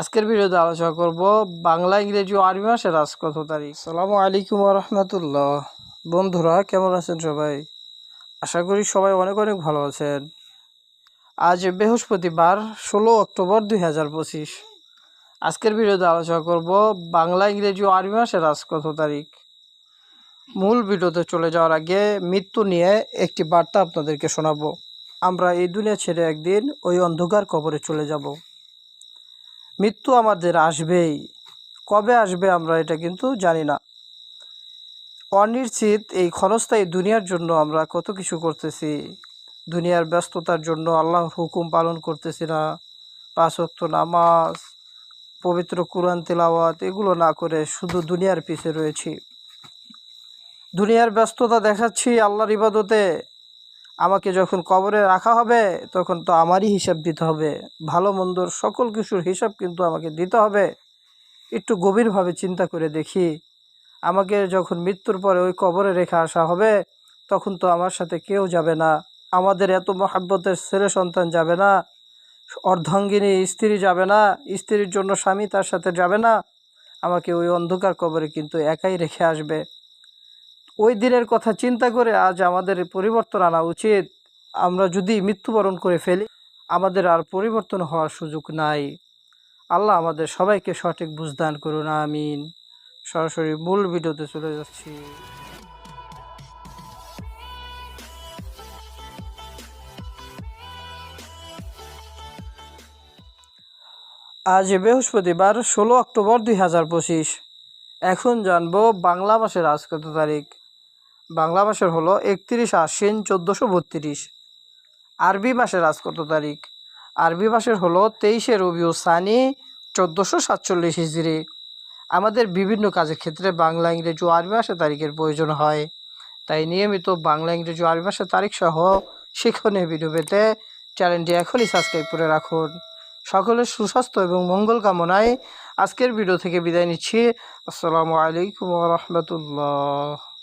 আজকের ভিডিওতে আলোচনা করব বাংলা ইংরেজি ও আরবি মাসের আজ কত তারিখ। সালামু আলাইকুম রহমতুল্লাহ। বন্ধুরা, কেমন আছেন সবাই? আশা করি সবাই অনেক অনেক ভালো আছেন। আজ বৃহস্পতিবার, ষোলো অক্টোবর দুই হাজার পঁচিশ। আজকের ভিডিওতে আলোচনা করব বাংলা ইংরেজি ও আরবি মাসের আজ কত তারিখ। মূল ভিডিওতে চলে যাওয়ার আগে মৃত্যু নিয়ে একটি বার্তা আপনাদেরকে শোনাবো। আমরা এই দুনিয়া ছেড়ে একদিন ওই অন্ধকার কবরে চলে যাব। মৃত্যু আমাদের আসবেই। কবে আসবে আমরা এটা কিন্তু জানি না। অনিশ্চিত এই ক্ষণস্থায়ী দুনিয়ার জন্য আমরা কত কিছু করতেছি। দুনিয়ার ব্যস্ততার জন্য আল্লাহর হুকুম পালন করতেছি না। পাঁচ ওয়াক্ত নামাজ, পবিত্র কোরআন তেলাওয়াত, এগুলো না করে শুধু দুনিয়ার পিছে রয়েছি। দুনিয়ার ব্যস্ততা দেখাচ্ছি আল্লাহর ইবাদতে। আমাকে যখন কবরে রাখা হবে, তখন তো আমারই হিসাব দিতে হবে। ভালো, মন্দর সকল কিছুর হিসাব কিন্তু আমাকে দিতে হবে। একটু গভীরভাবে চিন্তা করে দেখি, আমাকে যখন মৃত্যুর পরে ওই কবরে রেখে আসা হবে, তখন তো আমার সাথে কেউ যাবে না। আমাদের এত মহাব্বতের ছেলে সন্তান যাবে না, অর্ধাঙ্গিনী স্ত্রী যাবে না, স্ত্রীর জন্য স্বামী তার সাথে যাবে না। আমাকে ওই অন্ধকার কবরে কিন্তু একাই রেখে আসবে। ওই দিনের কথা চিন্তা করে আজ আমাদের পরিবর্তন আনা উচিত। আমরা যদি মৃত্যুবরণ করে ফেলি, আমাদের আর পরিবর্তন হওয়ার সুযোগ নাই। আল্লাহ আমাদের সবাইকে সঠিক বুঝদান করুন, আমিন। সরাসরি মূল ভিডিওতে চলে যাচ্ছি। আজ বৃহস্পতিবার ষোলো অক্টোবর দুই হাজার পঁচিশ। এখন জানব বাংলা মাসের আজ কত তারিখ। বাংলা মাসের হলো একত্রিশ আশ্বিন চোদ্দোশো বত্রিশ। আরবি মাসের আজ কত তারিখ? আরবি মাসের হলো তেইশে রবিউ সানি চোদ্দোশো সাতচল্লিশ হিজড়ি আমাদের বিভিন্ন কাজের ক্ষেত্রে বাংলা, ইংরেজি ও আরবি মাসের তারিখের প্রয়োজন হয়। তাই নিয়মিত বাংলা, ইংরেজি ও আরবি মাসের তারিখ সহ শিক্ষণীয় ভিডিও পেতে চ্যানেলটি এখনই সাবস্ক্রাইব করে রাখুন। সকলের সুস্বাস্থ্য এবং মঙ্গল কামনায় আজকের ভিডিও থেকে বিদায় নিচ্ছি। আসসালামু আলাইকুম রহমতুল্লাহ।